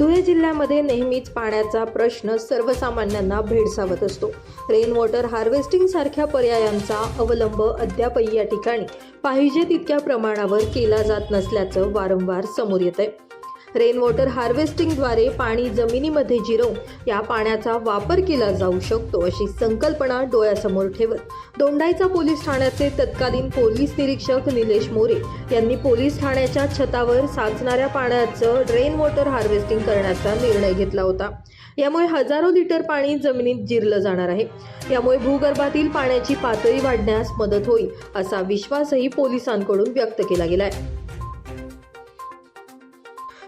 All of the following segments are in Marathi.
धुळे जिल्ह्यामध्ये नेहमीच पाण्याचा प्रश्न सर्वसामान्यांना भेडसावत असतो. रेन वॉटर हार्वेस्टिंग सारख्या पर्यायांचा अवलंब अद्यापही या ठिकाणी पाहिजे तितक्या प्रमाणावर केला जात नसल्याचं वारंवार समोर येत आहे रेन वॉटर हार्वेस्टिंगद्वारे पाणी जमिनीमध्ये जिरवून या पाण्याचा वापर केला जाऊ शकतो अशी संकल्पना डोळ्यासमोर ठेवत दोंडाईचा पोलीस ठाण्याचे तत्कालीन पोलीस निरीक्षक निलेश मोरे यांनी पोलीस ठाण्याच्या छतावर साचणाऱ्या पाण्याचं ड्रेन वॉटर हार्वेस्टिंग करण्याचा निर्णय घेतला होता. यामुळे हजारो लिटर पाणी जमिनीत जिरलं जाणार आहे. यामुळे भूगर्भातील पाण्याची पातळी वाढण्यास मदत होईल असा विश्वासही पोलिसांकडून व्यक्त केला गेलाय.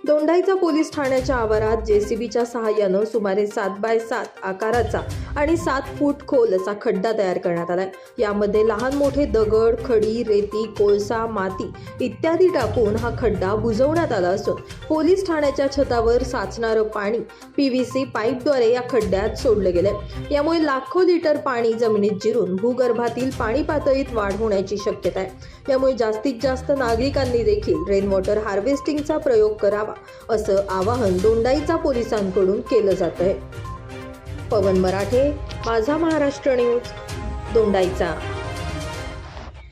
दोंडाईचा पोलीस ठाण्याच्या आवारात जेसीबीच्या सहाय्यानं सुमारे सात बाय सात आकाराचा आणि सात फूट खोल असा खड्डा तयार करण्यात आलाय. यामध्ये लहान मोठे दगड खडी रेती कोळसा माती इत्यादी टाकून हा खड्डा बुजवण्यात आला असून पोलीस ठाण्याच्या छतावर साचणारं पाणी पी व्ही सी पाईपद्वारे या खड्ड्यात सोडलं गेलंय. यामुळे लाखो लिटर पाणी जमिनीत जिरून भूगर्भातील पाणी पातळीत वाढ होण्याची शक्यता आहे. यामुळे जास्तीत जास्त नागरिकांनी देखील रेन वॉटर हार्वेस्टिंगचा प्रयोग करावा असं आवाहन दोंडाईचा पोलिसांकडून केलं जात आहे पवन मराठे माझा महाराष्ट्र न्यूज दोंडाईचा.